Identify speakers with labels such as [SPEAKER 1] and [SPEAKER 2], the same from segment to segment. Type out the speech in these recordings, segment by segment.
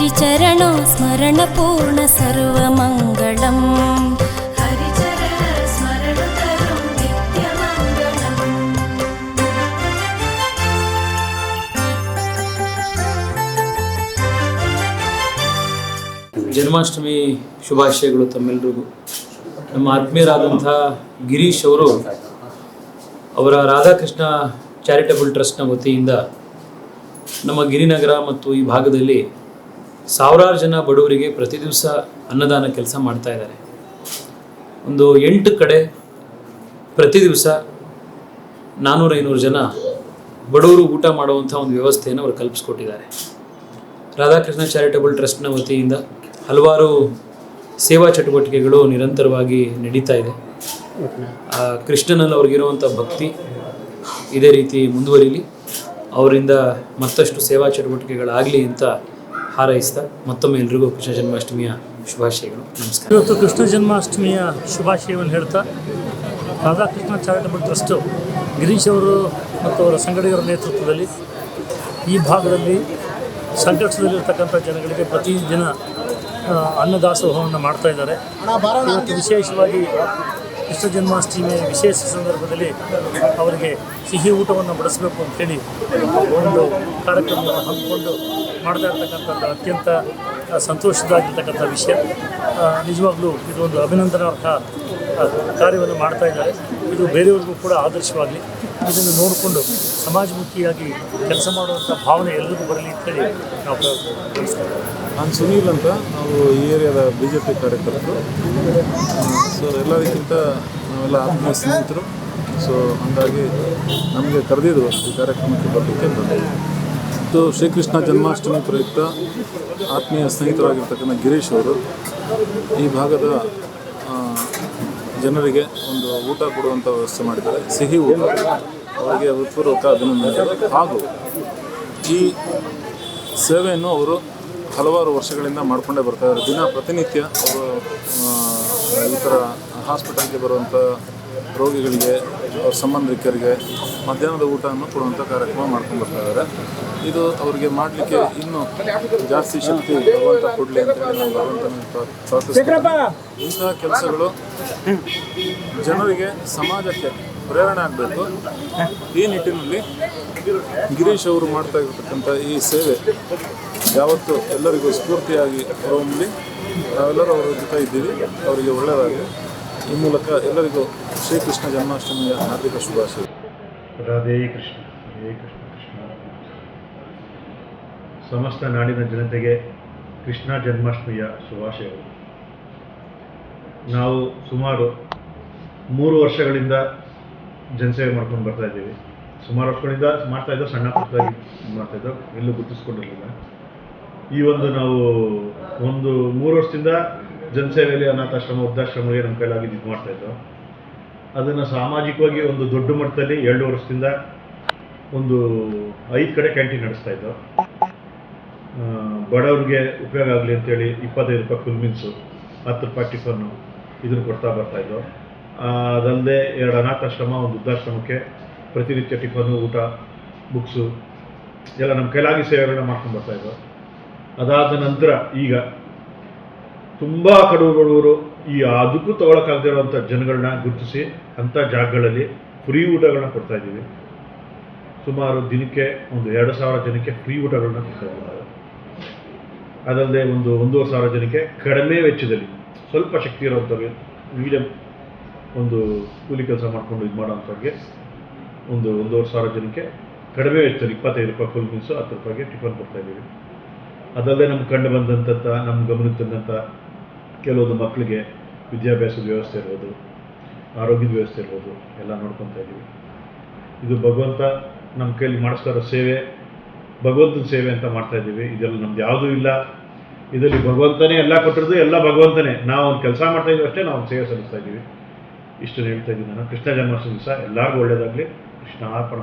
[SPEAKER 1] हरिचरणौ स्मरणपूर्ण सर्वमङ्गलम् हरिचरण स्मरणकरं नित्यमङ्गलम्
[SPEAKER 2] ಜನ್ಮಾಷ್ಟಮಿ ಶುಭಾಶಯಗಳು ತಮ್ಮೆಲ್ಲರಿಗೂ ನಮ್ಮ ಆತ್ಮೀಯರಾದಂಥ ಗಿರೀಶ್ ಅವರು ಅವರ ರಾಧಾಕೃಷ್ಣ ಚಾರಿಟಬಲ್ ಟ್ರಸ್ಟ್ನ ವತಿಯಿಂದ ನಮ್ಮ ಗಿರಿನಗರ ಮತ್ತು ಈ ಭಾಗದಲ್ಲಿ ಸಾವಿರಾರು ಜನ ಬಡವರಿಗೆ ಪ್ರತಿ ದಿವಸ ಅನ್ನದಾನ ಕೆಲಸ ಮಾಡ್ತಾ ಇದ್ದಾರೆ. ಒಂದು ಎಂಟು ಕಡೆ ಪ್ರತಿ ದಿವಸ ನಾನ್ನೂರು ಐನೂರು ಜನ ಬಡವರು ಊಟ ಮಾಡುವಂಥ ಒಂದು ವ್ಯವಸ್ಥೆಯನ್ನು ಅವರು ಕಲ್ಪಿಸ್ಕೊಟ್ಟಿದ್ದಾರೆ. ರಾಧಾಕೃಷ್ಣ ಚಾರಿಟಬಲ್ ಟ್ರಸ್ಟ್ನ ವತಿಯಿಂದ ಹಲವಾರು ಸೇವಾ ಚಟುವಟಿಕೆಗಳು ನಿರಂತರವಾಗಿ ನಡೀತಾ ಇದೆ. ಆ, ಕೃಷ್ಣನಲ್ಲಿ ಅವ್ರಿಗಿರುವಂಥ ಭಕ್ತಿ ಇದೇ ರೀತಿ ಮುಂದುವರಿಲಿ. ಅವರಿಂದ ಮತ್ತಷ್ಟು ಸೇವಾ ಚಟುವಟಿಕೆಗಳಾಗಲಿ ಅಂತ ಹಾರೈಸ್ತಾ ಮತ್ತೊಮ್ಮೆ ಎಲ್ರಿಗೂ ಕೃಷ್ಣ ಜನ್ಮಾಷ್ಟಮಿಯ ಶುಭಾಶಯಗಳು. ನಮಸ್ಕಾರ.
[SPEAKER 3] ಇವತ್ತು ಕೃಷ್ಣ ಜನ್ಮಾಷ್ಟಮಿಯ ಶುಭಾಶಯವನ್ನು ಹೇಳ್ತಾ ರಾಧಾಕೃಷ್ಣ ಚಾರಿಟಬಲ್ ಟ್ರಸ್ಟು ಗಿರೀಶ್ ಅವರು ಮತ್ತು ಅವರ ಸಂಗಡಿಗರ ನೇತೃತ್ವದಲ್ಲಿ ಈ ಭಾಗದಲ್ಲಿ ಸಂಕಷ್ಟದಲ್ಲಿರ್ತಕ್ಕಂಥ ಜನಗಳಿಗೆ ಪ್ರತಿದಿನ ಅನ್ನದಾಸೋಹವನ್ನು ಮಾಡ್ತಾ ಇದ್ದಾರೆ. ಇವತ್ತು ವಿಶೇಷವಾಗಿ ಕೃಷ್ಣ ಜನ್ಮಾಷ್ಟಮಿಯ ವಿಶೇಷ ಸಂದರ್ಭದಲ್ಲಿ ಅವರಿಗೆ ಸಿಹಿ ಊಟವನ್ನು ಬಡಿಸಬೇಕು ಅಂತೇಳಿ ಒಂದು ಕಾರ್ಯಕ್ರಮವನ್ನು ಹಮ್ಮಿಕೊಂಡು ಮಾಡ್ತಾ ಇರ್ತಕ್ಕಂಥದ್ದು ಅತ್ಯಂತ ಸಂತೋಷದಾಗಿರ್ತಕ್ಕಂಥ ವಿಷಯ. ನಿಜವಾಗಲೂ ನಿಜವಾಗ್ಲೂ ಇದು ಒಂದು ಅಭಿನಂದನಾರ್ಹ ಕಾರ್ಯವನ್ನು ಮಾಡ್ತಾ ಇದ್ದಾರೆ. ಇದು ಬೇರೆಯವ್ರಿಗೂ ಕೂಡ ಆದರ್ಶವಾಗಲಿ, ಇದನ್ನು ನೋಡಿಕೊಂಡು ಸಮಾಜಮುಖಿಯಾಗಿ ಕೆಲಸ ಮಾಡುವಂಥ ಭಾವನೆ ಎಲ್ಲರಿಗೂ ಬರಲಿ ಅಂತೇಳಿ ನಾವು
[SPEAKER 4] ನಾನು ಸುನೀಲ್ ಅಂತ. ನಾವು ಈ ಏರಿಯಾದ ಬಿ ಜೆ ಪಿ ಕಾರ್ಯಕರ್ತರು. ಸೊ ಎಲ್ಲದಕ್ಕಿಂತ ನಾವೆಲ್ಲ ಆತ್ಮೀಯ ಸ್ನೇಹಿತರು. ಸೊ, ಹಾಗಾಗಿ ನಮಗೆ ಕರೆದಿದ್ರು ಈ ಕಾರ್ಯಕ್ರಮಕ್ಕೆ ಬರಲಿಕ್ಕೆ ಬಂದಿದ್ದೀವಿ ಮತ್ತು ಶ್ರೀಕೃಷ್ಣ ಜನ್ಮಾಷ್ಟಮಿ ಪ್ರಯುಕ್ತ ಆತ್ಮೀಯ ಸ್ನೇಹಿತರಾಗಿರ್ತಕ್ಕಂಥ ಗಿರೀಶ್ ಅವರು ಈ ಭಾಗದ ಜನರಿಗೆ ಒಂದು ಊಟ ಕೊಡುವಂಥ ವ್ಯವಸ್ಥೆ ಮಾಡಿದ್ದಾರೆ. ಸಿಹಿ ಊಟ, ಅವರಿಗೆ ಹೃತ್ಪೂರ್ವಕ ಅಭಿನಂದನೆ ಹಾಗೂ ಈ ಸೇವೆಯನ್ನು ಅವರು ಹಲವಾರು ವರ್ಷಗಳಿಂದ ಮಾಡಿಕೊಂಡೇ ಬರ್ತಾ ಇದ್ದಾರೆ. ದಿನ ಪ್ರತಿನಿತ್ಯ ಅವರು ಈ ಥರ ಹಾಸ್ಪಿಟಲ್ಗೆ ಬರುವಂಥ ರೋಗಿಗಳಿಗೆ ಅವ್ರ ಸಂಬಂಧಿಕರಿಗೆ ಮಧ್ಯಾಹ್ನದ ಊಟವನ್ನು ಕೊಡುವಂಥ ಕಾರ್ಯಕ್ರಮ ಮಾಡ್ಕೊಂಡು ಬರ್ತಾ ಇದ್ದಾರೆ. ಇದು ಅವರಿಗೆ ಮಾಡಲಿಕ್ಕೆ ಇನ್ನೂ ಜಾಸ್ತಿ ಶಕ್ತಿ ಭಗವಂತ ಕೊಡಲಿ ಅಂತ ಹೇಳಿ ನಾನು ಭಗವಂತನ ಪ್ರಾರ್ಥಿಸ್ತೀನಿ ಇಂತಹ ಕೆಲಸಗಳು ಜನರಿಗೆ ಸಮಾಜಕ್ಕೆ ಪ್ರೇರಣೆ ಆಗಬೇಕು. ಈ ನಿಟ್ಟಿನಲ್ಲಿ ಗಿರೀಶ್ ಅವರು ಮಾಡ್ತಾ ಇರತಕ್ಕಂಥ ಈ ಸೇವೆ ಯಾವತ್ತು ಎಲ್ಲರಿಗೂ ಸ್ಫೂರ್ತಿಯಾಗಿ ಹೊರಹೊಮ್ಮಲಿ ನಾವೆಲ್ಲರೂ ಅವರ ಜೊತೆ ಇದ್ದೀವಿ. ಅವರಿಗೆ ಒಳ್ಳೆಯದಾಗಲಿ. ಈ ಮೂಲಕ ಎಲ್ಲರಿಗೂ ಶ್ರೀಕೃಷ್ಣ ಜನ್ಮಾಷ್ಟಮಿಯ ಹಾರ್ದಿಕ ಶುಭಾಶಯ.
[SPEAKER 5] ರಾಧೇ ಕೃಷ್ಣ ಹೇ ಕೃಷ್ಣ ಕೃಷ್ಣ. ಸಮಸ್ತ ನಾಡಿನ ಜನತೆಗೆ ಕೃಷ್ಣ ಜನ್ಮಾಷ್ಟಮಿಯ ಶುಭಾಶಯಗಳು. ನಾವು ಸುಮಾರು ಮೂರು ವರ್ಷಗಳಿಂದ ಜನಸೇವೆ ಮಾಡ್ಕೊಂಡು ಬರ್ತಾ ಇದ್ದೀವಿ. ಸುಮಾರು ವರ್ಷಗಳಿಂದ ಮಾಡ್ತಾ ಇದ್ದೋ ಸಣ್ಣ ಪುಟ್ಟದಾಗಿ ಮಾಡ್ತಾ ಇದ್ದೋ ಎಲ್ಲೂ ಗುರುತಿಸ್ಕೊಂಡಿರಲಿಲ್ಲ. ಈ ಒಂದು ನಾವು ಒಂದು ಮೂರು ವರ್ಷದಿಂದ ಜನಸೇವೆಯಲ್ಲಿ ಅನಾಥಾಶ್ರಮ ವೃದ್ಧಾಶ್ರಮಗಳಿಗೆ ನಮ್ಮ ಕೈಲಾಗಿ ಇದು ಮಾಡ್ತಾ ಇದ್ದೋ ಅದನ್ನು ಸಾಮಾಜಿಕವಾಗಿ ಒಂದು ದೊಡ್ಡ ಮಟ್ಟದಲ್ಲಿ ಎರಡು ವರ್ಷದಿಂದ ಒಂದು ಐದು ಕಡೆ ಕ್ಯಾಂಟೀನ್ ನಡೆಸ್ತಾ ಇದ್ದೋ. ಬಡವ್ರಿಗೆ ಉಪಯೋಗ ಆಗಲಿ ಅಂತೇಳಿ ಇಪ್ಪತ್ತೈದು ರೂಪಾಯಿ ಫುಲ್ ಮೀನ್ಸು ಹತ್ತು ರೂಪಾಯಿ ಟಿಫನ್ನು ಇದನ್ನು ಕೊಡ್ತಾ ಬರ್ತಾ ಇದ್ದೋ. ಅದಲ್ಲದೆ ಎರಡು ಅನಾಥಾಶ್ರಮ, ಒಂದು ವೃದ್ಧಾಶ್ರಮಕ್ಕೆ ಪ್ರತಿನಿತ್ಯ ಟಿಫನ್ನು ಊಟ ಬುಕ್ಸು ಎಲ್ಲ ನಮ್ಮ ಕೈಲಾಗಿ ಸೇವೆಗಳನ್ನ ಮಾಡ್ಕೊಂಡು ಬರ್ತಾ ಇದ್ದೋ. ಅದಾದ ನಂತರ ಈಗ ತುಂಬ ಕಡು ಬಡವರು ಈ ಅದಕ್ಕೂ ತಗೊಳಕ್ಕಾಗದೇ ಇರುವಂಥ ಜನಗಳನ್ನ ಗುರುತಿಸಿ ಅಂಥ ಜಾಗಗಳಲ್ಲಿ ಫ್ರೀ ಊಟಗಳನ್ನ ಕೊಡ್ತಾ ಇದ್ದೀವಿ ಸುಮಾರು ದಿನಕ್ಕೆ ಒಂದು ಎರಡು ಸಾವಿರ ಜನಕ್ಕೆ ಫ್ರೀ ಊಟಗಳನ್ನ ಕೊಡ್ತಾ. ಅದಲ್ಲದೆ ಒಂದು ಒಂದೂವರೆ ಸಾವಿರ ಜನಕ್ಕೆ ಕಡಿಮೆ ವೆಚ್ಚದಲ್ಲಿ ಸ್ವಲ್ಪ ಶಕ್ತಿ ಇರೋವಂಥವ್ರಿಗೆ ಮೀಡಿಯಂ ಒಂದು ಕೂಲಿ ಕೆಲಸ ಮಾಡ್ಕೊಂಡು ಇದು ಮಾಡೋವಂಥವ್ರಿಗೆ ಒಂದು ಒಂದೂವರೆ ಸಾವಿರ ಜನಕ್ಕೆ ಕಡಿಮೆ ವೆಚ್ಚದಲ್ಲಿ ಇಪ್ಪತ್ತೈದು ರೂಪಾಯಿ ಫುಲ್ ಮೀನ್ಸು ಹತ್ತು ರೂಪಾಯಿಗೆ ಟಿಫನ್ ಕೊಡ್ತಾ ಇದ್ದೀವಿ ಅದಲ್ಲದೆ ನಮ್ಗೆ ಕಂಡು ಬಂದಂಥ ನಮ್ಮ ಗಮನಕ್ಕೆ ಕೆಲವೊಂದು ಮಕ್ಕಳಿಗೆ ವಿದ್ಯಾಭ್ಯಾಸದ ವ್ಯವಸ್ಥೆ ಇರ್ಬೋದು, ಆರೋಗ್ಯದ ವ್ಯವಸ್ಥೆ ಇರ್ಬೋದು, ಎಲ್ಲ ನೋಡ್ಕೊತಾ ಇದ್ದೀವಿ. ಇದು ಭಗವಂತ ನಮ್ಮ ಕೈಲಿ ಮಾಡಿಸ್ತಾ ಇರೋ ಸೇವೆ, ಭಗವಂತನ ಸೇವೆ ಅಂತ ಮಾಡ್ತಾ ಇದ್ದೀವಿ. ಇದೆಲ್ಲ ನಮ್ದು ಯಾವುದೂ ಇಲ್ಲ. ಇದರಲ್ಲಿ ಭಗವಂತನೇ ಎಲ್ಲ ಕೊಟ್ಟಿರೋದು, ಎಲ್ಲ ಭಗವಂತನೇ. ನಾವು ಒಂದು ಕೆಲಸ ಮಾಡ್ತಾ ಇದ್ದೀವಿ ಅಷ್ಟೇ, ನಾವು ಸೇವೆ ಸಲ್ಲಿಸ್ತಾ ಇದ್ದೀವಿ. ಇಷ್ಟನ್ನು ಹೇಳ್ತಾ ಇದ್ದೀನಿ ನಾನು. ಕೃಷ್ಣ ಜನ್ಮಾಷ್ಟಮಿ ದಿವಸ ಎಲ್ಲರಿಗೂ ಒಳ್ಳೇದಾಗಲಿ. ಕೃಷ್ಣಾರ್ಪಣ.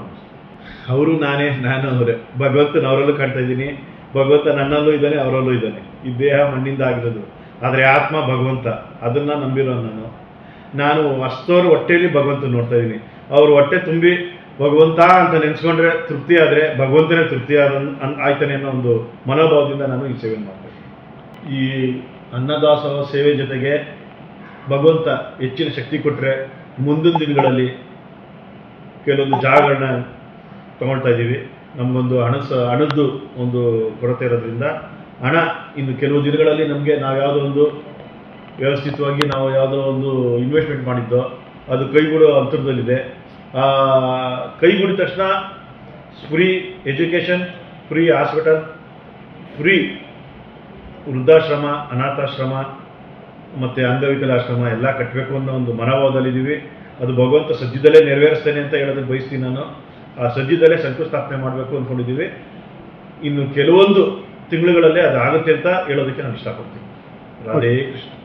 [SPEAKER 5] ಅವರು ನಾನೇ, ನಾನು ಅವರೇ. ಭಗವಂತನ ಅವರಲ್ಲೂ ಕಾಣ್ತಾ ಇದ್ದೀನಿ. ಭಗವಂತ ನನ್ನಲ್ಲೂ ಇದ್ದಾನೆ, ಅವರಲ್ಲೂ ಇದ್ದಾನೆ. ಈ ದೇಹ ಮಣ್ಣಿಂದ ಆಗಿರೋದು. ಆದರೆ ಆತ್ಮ ಭಗವಂತ, ಅದನ್ನು ನಂಬಿರೋ ನಾನು. ನಾನು ಅಷ್ಟೋರ ಹೊಟ್ಟೆಯಲ್ಲಿ ಭಗವಂತ ನೋಡ್ತಾ ಇದ್ದೀನಿ ಅವ್ರ ಹೊಟ್ಟೆ ತುಂಬಿ, ಭಗವಂತ ಅಂತ ನೆನೆಸ್ಕೊಂಡ್ರೆ ತೃಪ್ತಿ ಆದರೆ ಭಗವಂತನೇ ತೃಪ್ತಿ ಆದ ಆಯ್ತಾನೆ ಅನ್ನೋ ಒಂದು ಮನೋಭಾವದಿಂದ ನಾನು ಈ ಸೇವೆ ಮಾಡ್ತೇನೆ ಈ ಅನ್ನದಾಸೋಹ ಸೇವೆ ಜೊತೆಗೆ ಭಗವಂತ ಹೆಚ್ಚಿನ ಶಕ್ತಿ ಕೊಟ್ಟರೆ ಮುಂದಿನ ದಿನಗಳಲ್ಲಿ ಕೆಲವೊಂದು ಜಾಗಗಳನ್ನ ತಗೊಳ್ತಾ ಇದ್ದೀವಿ ನಮಗೊಂದು ಹಣ ಹಣದ್ದು ಒಂದು ಕೊರತೆ ಇರೋದ್ರಿಂದ ಹಣ ಇನ್ನು ಕೆಲವು ದಿನಗಳಲ್ಲಿ ನಮಗೆ ನಾವು ಯಾವುದೋ ಒಂದು ವ್ಯವಸ್ಥಿತವಾಗಿ ನಾವು ಯಾವುದೋ ಒಂದು ಇನ್ವೆಸ್ಟ್ಮೆಂಟ್ ಮಾಡಿದ್ದೋ ಅದು ಕೈಗೂಡೋ ಅಂತರದಲ್ಲಿದೆ. ಕೈಗೂಡಿದ ತಕ್ಷಣ free education free hospital free ವೃದ್ಧಾಶ್ರಮ, ಅನಾಥಾಶ್ರಮ, ಮತ್ತು ಅಂಗವಿಕಲಾಶ್ರಮ ಎಲ್ಲ ಕಟ್ಟಬೇಕು ಅನ್ನೋ ಒಂದು ಮನೋಭಾವದಲ್ಲಿದ್ದೀವಿ. ಅದು ಭಗವಂತ ಸದ್ಯದಲ್ಲೇ ನೆರವೇರಿಸ್ತೇನೆ ಅಂತ ಹೇಳೋದಕ್ಕೆ ಬಯಸ್ತೀನಿ ನಾನು. ಆ ಸದ್ಯದಲ್ಲೇ ಶಂಕುಸ್ಥಾಪನೆ ಮಾಡಬೇಕು ಅಂದ್ಕೊಂಡಿದ್ದೀವಿ ಇನ್ನು ಕೆಲವೊಂದು ತಿಂಗಳುಗಳಲ್ಲೇ ಅದಾಗುತ್ತೆ ಅಂತ ಹೇಳೋದಕ್ಕೆ ನಾನು ಇಷ್ಟಪಡ್ತೀನಿ. ರಾಧೇ ಕೃಷ್ಣ.